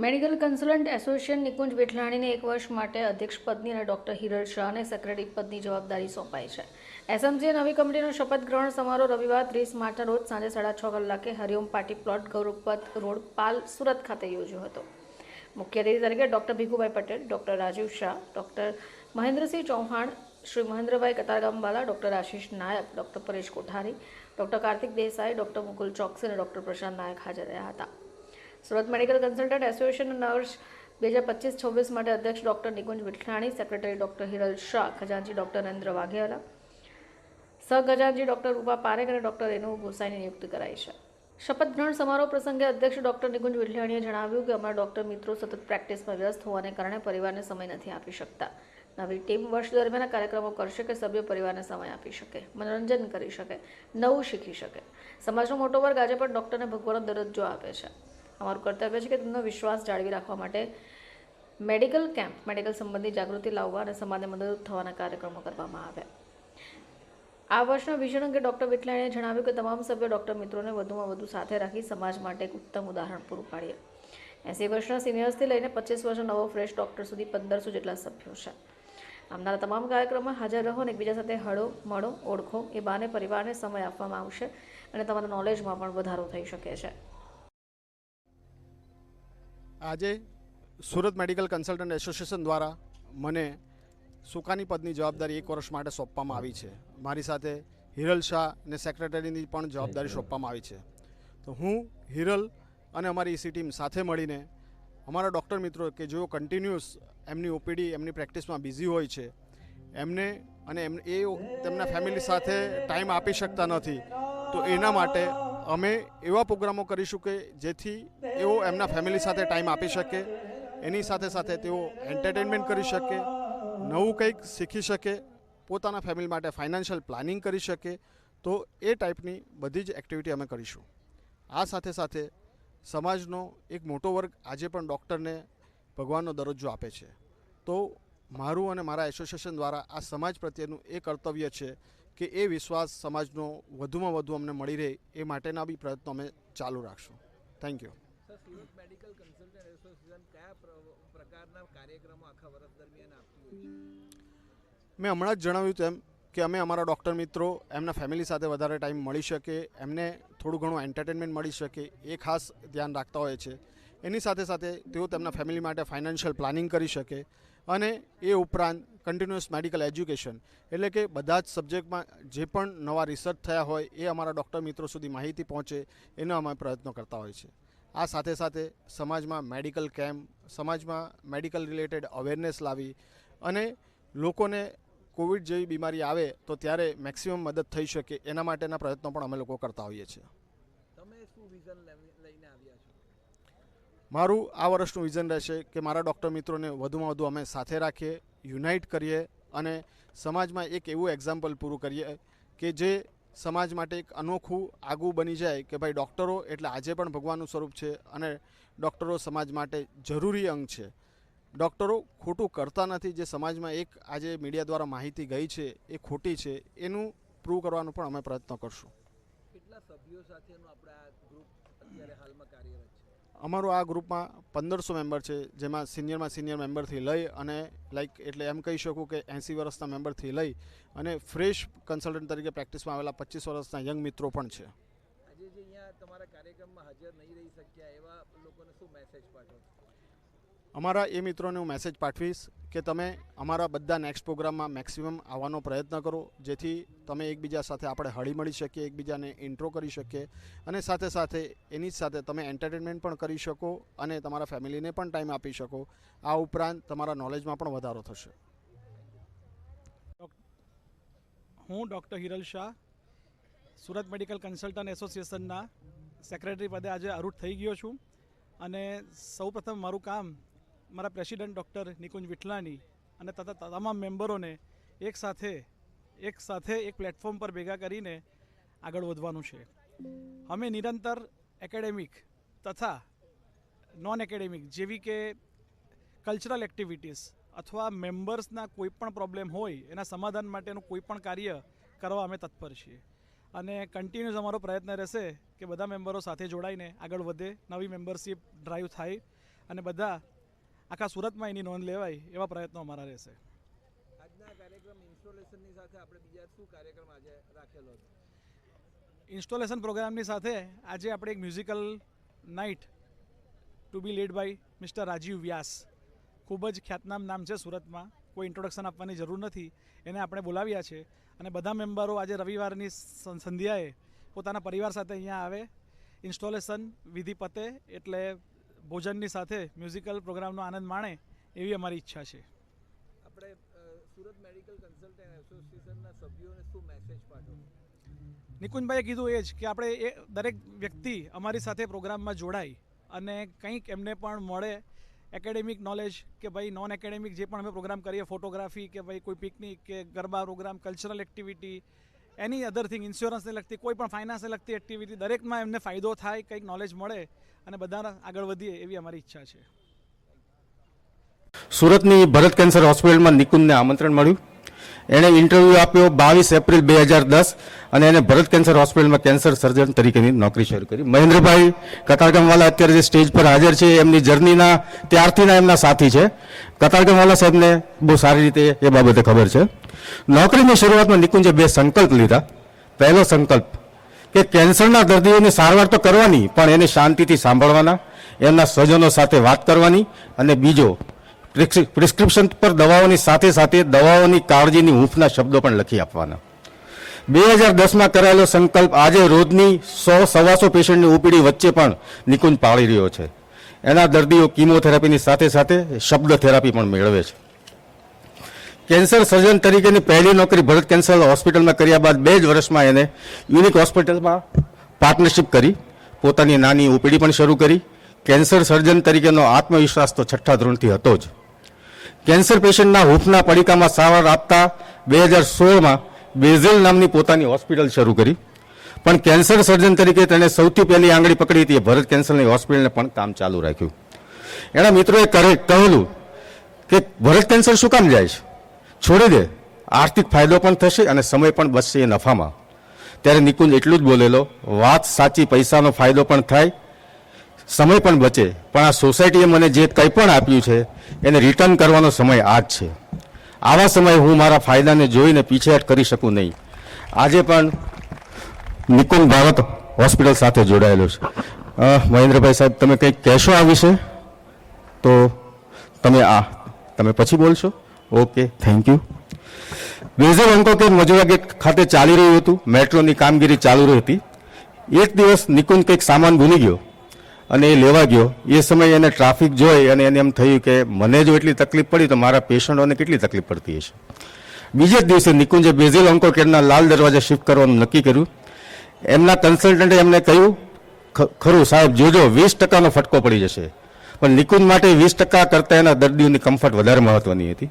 Medical consultant association Nikunj વિઠલાણીને એક વર્ષ માટે અધ્યક્ષ પદની અને ડોક્ટર હિરલ શાહને સેક્રેટરી પદની જવાબદારી સોંપાઈ છે. એસએમસીએ નવી કંપનીનો શપથ ગ્રહણ સમારોહ રવિવાર ત્રીસ માર્ચના રોજ સાંજે સાડા છ કલાકે Hariom party plot Gauravpath road Pal Surat ખાતે યોજ્યો હતો. મુખ્ય અતિથિ તરીકે doctor Bhikhubhai Patel, doctor Rajiv Shah, doctor Mahendrasinh Chauhan, Shri Mahendrabhai Katargamwala, doctor Ashish Nayak, doctor Paresh Kothari, doctor Kartik Desai, doctor Mukul Choksi અને doctor Prashant Nayak હાજર રહ્યા હતા. સુરત મેડિકલ કન્સલ્ટન્ટ એસોસિએશન નર્સ બે હજાર પચીસ છવ્વીસ માટે અધ્યક્ષ doctor Nikunj Vithlani secretary doctor Hiral Shah ખજાનજી doctor Narendra Vaghela, સહખજાનચી doctor Rupa Parekh અને ડોક્ટર રેનુ ગોસાઈની નિયુક્તિ કરાઈ છે. શપથ ગ્રહણ સમારોહ પ્રસંગે અધ્યક્ષ ડોક્ટર નિકુંજ વિઠલાણીએ જણાવ્યું કે અમારા ડોક્ટર મિત્રો સતત પ્રેક્ટિસમાં વ્યસ્ત હોવાને કારણે પરિવારને સમય નથી આપી શકતા. નવી ટીમ વર્ષ દરમિયાન કાર્યક્રમો કરશે કે સભ્યો પરિવારને સમય આપી શકે, મનોરંજન કરી શકે, નવું શીખી શકે. સમાજનો મોટો વર્ગ આજે પણ ડૉક્ટરને ભગવાનનો દરજ્જો આપે છે. અમારું કર્તવ્ય છે કે તેમનો વિશ્વાસ જાળવી રાખવા માટે મેડિકલ કેમ્પ, મેડિકલ સંબંધી જાગૃતિ લાવવા અને સમાજને મદદરૂપ થવાના કાર્યક્રમો કરવામાં આવ્યા આ વર્ષના વિઝન અંગે ડૉક્ટર વિટલાણીએ જણાવ્યું કે તમામ સભ્યો ડૉક્ટર મિત્રોને વધુમાં વધુ સાથે રાખી સમાજ માટે એક ઉત્તમ ઉદાહરણ પૂરું પાડીએ. એંસી વર્ષના સિનિયર્સથી લઈને પચીસ વર્ષનો નવો ફ્રેશ ડૉક્ટર સુધી પંદરસો જેટલા સભ્યો છે. આવનારા તમામ કાર્યક્રમમાં હાજર રહો અને એકબીજા સાથે હળો, મળો, ઓળખો, એ બાને પરિવારને સમય આપવામાં આવશે અને તમારા નોલેજમાં પણ વધારો થઈ શકે છે. આજે સુરત મેડિકલ કન્સલ્ટન્ટ એસોસિએશન દ્વારા મને સુકાની પદની જવાબદારી એક વર્ષ માટે સોંપવામાં આવી છે. મારી સાથે હિરલ શાહ અને સેક્રેટરીની પણ જવાબદારી સોંપવામાં આવી છે. તો હું હિરલ અને અમારી ઈસી ટીમ સાથે મળીને અમારા ડૉક્ટર મિત્રો કે જેઓ કન્ટિન્યુઅસ એમની ઓપીડી એમની પ્રેક્ટિસમાં બિઝી હોય છે એમને અને એમ એ તેમના ફેમિલી સાથે ટાઈમ આપી શકતા નથી. તો એના માટે અમે એવા પ્રોગ્રામો કરીશું કે જેથી એઓ એમના ફેમિલી સાથે ટાઈમ આપી શકે, એની સાથે સાથે તેઓ એન્ટરટેનમેન્ટ કરી શકે, નવું કંઈક શીખી શકે, પોતાના ફેમિલી માટે ફાઇનાન્શિયલ પ્લાનિંગ કરી શકે, તો એ ટાઈપની બધી જ એક્ટિવિટી અમે કરીશું. આ સાથે સાથે સમાજનો એક મોટો વર્ગ આજે પણ ડૉક્ટરને ભગવાનનો દરજ્જો આપે છે. તો મારું અને મારા એસોસિએશન દ્વારા આ સમાજ પ્રત્યેનું એ કર્તવ્ય છે કે એ વિશ્વાસ સમાજનો વધુમાં વધુ અમને મળી રહે એ માટેના બી પ્રયત્નો અમે ચાલુ રાખશું. થેન્ક યુ મેં હમણાં જ જણાવ્યું તેમ કે અમે અમારા ડૉક્ટર મિત્રો એમના ફેમિલી સાથે વધારે ટાઈમ મળી શકે એમને થોડું ઘણું એન્ટરટેનમેન્ટ મળી શકે એ ખાસ ધ્યાન રાખતા હોય છે. એની સાથે સાથે તેઓ તેમના ફેમિલી માટે ફાઇનાન્શિયલ પ્લાનિંગ કરી શકે અને એ ઉપરાંત કન્ટિન્યુઅસ મેડિકલ એજ્યુકેશન એટલે કે બધા જ સબ્જેક્ટમાં જે પણ નવા રિસર્ચ થયા હોય એ અમારા ડૉક્ટર મિત્રો સુધી માહિતી પહોંચે એનો અમે પ્રયત્નો કરતા હોય છે. આ સાથે સાથે સમાજમાં મેડિકલ કેમ્પ સમાજમાં મેડિકલ રિલેટેડ અવેરનેસ લાવી અને લોકોને કોવિડ જેવી બીમારી આવે તો ત્યારે મેક્સિમમ મદદ થઈ શકે એના માટેના પ્રયત્નો પણ અમે લોકો કરતા હોઈએ છીએ. તમે શું વિઝન લઈને આવ્યા છો? મારું આ વર્ષનું વિઝન રહેશે કે મારા ડૉક્ટર મિત્રોને વધુમાં વધુ અમે સાથે રાખીએ યુનાઇટ કરીએ અને સમાજમાં એક એવું એક્ઝામ્પલ પૂરું કરીએ કે જે સમાજ માટે એક અનોખું આગવું બની જાય કે ભાઈ ડૉક્ટરો એટલે આજે પણ ભગવાનનું સ્વરૂપ છે અને ડૉક્ટરો સમાજ માટે જરૂરી અંગ છે. ડૉક્ટરો ખોટું કરતા નથી, જે સમાજમાં એક આજે મીડિયા દ્વારા માહિતી ગઈ છે, એ ખોટી છે, એનું પ્રૂવ કરવાનો પણ અમે પ્રયત્ન કરશું. કેટલા સભ્યો સાથેનો આપણા ગ્રુપ અત્યારે હાલમાં કાર્યરત છે? અમારું આ ગ્રુપમાં પંદરસો મેમ્બર છે, જેમાં સિનિયરમાં સિનિયર મેમ્બરથી લઈ અને લાઈક એટલે એમ કહી શકું કે એંસી વર્ષના મેમ્બરથી લઈ અને ફ્રેશ કન્સલ્ટન્ટ તરીકે પ્રેક્ટિસમાં આવેલા પચીસ વર્ષના યંગ મિત્રો પણ છે. આજે જે અહીંયા તમારા કાર્યક્રમમાં હાજર નહીં રહી શક્યા એવા લોકોને શું મેસેજ પાઠવો અમારા એ મિત્રોને હું મેસેજ પાઠવીશ કે તમે અમારા બધા નેક્સ્ટ પ્રોગ્રામમાં મેક્સિમમ આવવાનો પ્રયત્ન કરો, જેથી તમે એકબીજા સાથે આપણે હળી મળી શકીએ, એકબીજાને ઇન્ટ્રો કરી શકીએ અને સાથે સાથે એની સાથે તમે એન્ટરટેનમેન્ટ પણ કરી શકો અને તમારા ફેમિલીને પણ ટાઈમ આપી શકો. આ ઉપરાંત તમારા નોલેજમાં પણ વધારો થશે. હું doctor Hiral Shah, Surat medical consultant એસોસિએશનના સેક્રેટરી પદે આજે અરૂટ થઈ ગયો છું અને સૌપ્રથમ મારું કામ મારા પ્રેસિડેન્ટ ડૉક્ટર નિકુંજ વિઠલાની અને તથા તમામ મેમ્બરોને એક સાથે એક સાથે એક પ્લેટફોર્મ પર ભેગા કરીને આગળ વધવાનું છે. અમે નિરંતર એકેડેમિક તથા નોન એકેડેમિક જેવી કે કલ્ચરલ એક્ટિવિટીઝ અથવા મેમ્બર્સના કોઈપણ પ્રોબ્લેમ હોય એના સમાધાન માટેનું કોઈપણ કાર્ય કરવા અમે તત્પર છીએ. અને કન્ટિન્યુઅસ અમારો પ્રયત્ન રહેશે કે બધા મેમ્બરો સાથે જોડાઈને આગળ વધે, નવી મેમ્બરશીપ ડ્રાઈવ થાય અને બધા આખા સુરતમાં એની નોંધ લેવાય એવા પ્રયત્નો અમારા રહેશે. આજના કાર્યક્રમ ઇન્સ્ટોલેશનની સાથે આપણે બીજા શું કાર્યક્રમ આજે રાખેલો હતો ઇન્સ્ટોલેશન પ્રોગ્રામની સાથે આજે આપણે એક musical night to be lead by mister Rajiv Vyas. ખૂબ જ ખ્યાતનામ નામ છે સુરતમાં. કોઈ ઇન્ટ્રોડક્શન આપવાની જરૂર નથી. એને આપણે બોલાવ્યા છે અને બધા મેમ્બરો આજે રવિવારની સંધ્યાએ પોતાના પરિવાર સાથે અહીંયા આવે. ઇન્સ્ટોલેશન વિધિ પતે એટલે ભોજનની સાથે મ્યુઝિકલ પ્રોગ્રામનો આનંદ માણે એવી અમારી ઈચ્છા છે. આપણે સુરત મેડિકલ કન્સલ્ટન્ટ એસોસિએશનના સભ્યોને શું મેસેજ પાઠવો? નિકુંજભાઈએ કીધું એ જ કે આપણે એ દરેક વ્યક્તિ અમારી સાથે પ્રોગ્રામમાં જોડાય અને કંઈક એમને પણ મળે એકેડેમિક નોલેજ કે ભાઈ નોન એકેડેમિક જે પણ અમે પ્રોગ્રામ કરીએ ફોટોગ્રાફી કે ભાઈ કોઈ પિકનિક કે garba programme cultural activity any other thing ઇન્સ્યોરન્સને લગતી, કોઈ પણ ફાઇનાન્સને લગતી એક્ટિવિટી દરેકમાં એમને ફાયદો થાય, કંઈક નોલેજ મળે અને બધા આગળ વધીએ એવી અમારી ઈચ્છા છે. સુરતની ભરત કેન્સર હોસ્પિટલમાં નિકુંજને આમંત્રણ મળ્યું. એણે ઇન્ટરવ્યૂ આપ્યો બાવીસ એપ્રિલ બે હજાર દસ અને એને ભરત કેન્સર હોસ્પિટલમાં કેન્સર સર્જન તરીકેની નોકરી શરૂ કરી. મહેન્દ્રભાઈ કતારગામવાલા અત્યારે જે સ્ટેજ પર હાજર છે, એમની જર્નીના, ત્યારથીના એમના સાથી છે. કતારગામવાલા સાહેબને બહુ સારી રીતે એ બાબતે ખબર છે. નોકરીની શરૂઆતમાં નિકુંજે બે સંકલ્પ લીધા. પહેલો સંકલ્પ કે કેન્સરના દર્દીઓની સારવાર તો કરવાની, પણ એને શાંતિથી સાંભળવાના, એમના સ્વજનો સાથે વાત કરવાની અને બીજો પ્રિસ્ક્રિપ્શન પર દવાઓની સાથે સાથે દવાઓની કાળજીની હૂંફના શબ્દો પણ લખી આપવાના. બે હજાર દસમાં કરાયેલો સંકલ્પ આજે રોજની સો, સવાસો પેશન્ટની ઉપીડી વચ્ચે પણ નિકુંજ પાળી રહ્યો છે. એના દર્દીઓ કિમોથેરાપીની સાથે સાથે શબ્દ થેરાપી પણ મેળવે છે. કેન્સર સર્જન તરીકેની પહેલી નોકરી ભરત કેન્સર હોસ્પિટલમાં કર્યા બાદ બે જ વર્ષમાં એને યુનિક હોસ્પિટલમાં પાર્ટનરશિપ કરી, પોતાની નાની ઓપીડી પણ શરૂ કરી. કેન્સર સર્જન તરીકેનો આત્મવિશ્વાસ તો છઠ્ઠા ધોરણથી હતો જ. કેન્સર પેશન્ટના હૂફના પડીકામાં સારવાર આપતા બે હજાર સોળમાં બેઝેલ નામની પોતાની હોસ્પિટલ શરૂ કરી. પણ કેન્સર સર્જન તરીકે તેણે સૌથી પહેલી આંગળી પકડી હતી ભરત કેન્સરની હોસ્પિટલને પણ કામ ચાલુ રાખ્યું. એના મિત્રોએ કરે કહેલું કે ભરત કેન્સર શું કામ જાય છે? છોડી દે. આર્થિક ફાયદો પણ થશે અને સમય પણ બચશે એ નફામાં. ત્યારે નિકુંજ એટલું જ બોલેલો, વાત સાચી, પૈસાનો ફાયદો પણ થાય, સમય પણ બચે. પણ આ સોસાયટીએ મને જે કંઈ પણ આપ્યું છે, એને રિટર્ન કરવાનો સમય આ જ છે. આવા સમયે હું મારા ફાયદાને જોઈને પીછેહટ કરી શકું નહીં. આજે પણ નિકુંજ ભારત હોસ્પિટલ સાથે જોડાયેલો છે. મહેન્દ્રભાઈ સાહેબ, તમે કંઈક કહેશો આ વિશે? તો તમે આ, તમે પછી બોલશો? ઓકે થેન્ક યુ બેઝર અંકો કે મજૂરા ગેટ ખાતે ચાલી રહ્યું હતું. મેટ્રોની કામગીરી ચાલુ રહી હતી. એક દિવસ નિકુંજ કંઈક સામાન ભૂલી ગયો અને એ લેવા ગયો. એ સમયે એને ટ્રાફિક જોઈ અને એને એમ થયું કે મને જો એટલી તકલીફ પડી તો મારા પેશન્ટોને કેટલી તકલીફ પડતી હશે. બીજે દિવસે નિકુંજે બેઝિલ અંકો કેરના લાલ દરવાજા શિફ્ટ કરવાનું નક્કી કર્યું. એમના કન્સલ્ટન્ટે એમને કહ્યું ખરું સાહેબ, જોજો, વીસ ટકાનો ફટકો પડી જશે. પણ નિકુંજ માટે વીસ ટકા કરતાં એના દર્દીઓની કમ્ફર્ટ વધારે મહત્વની હતી.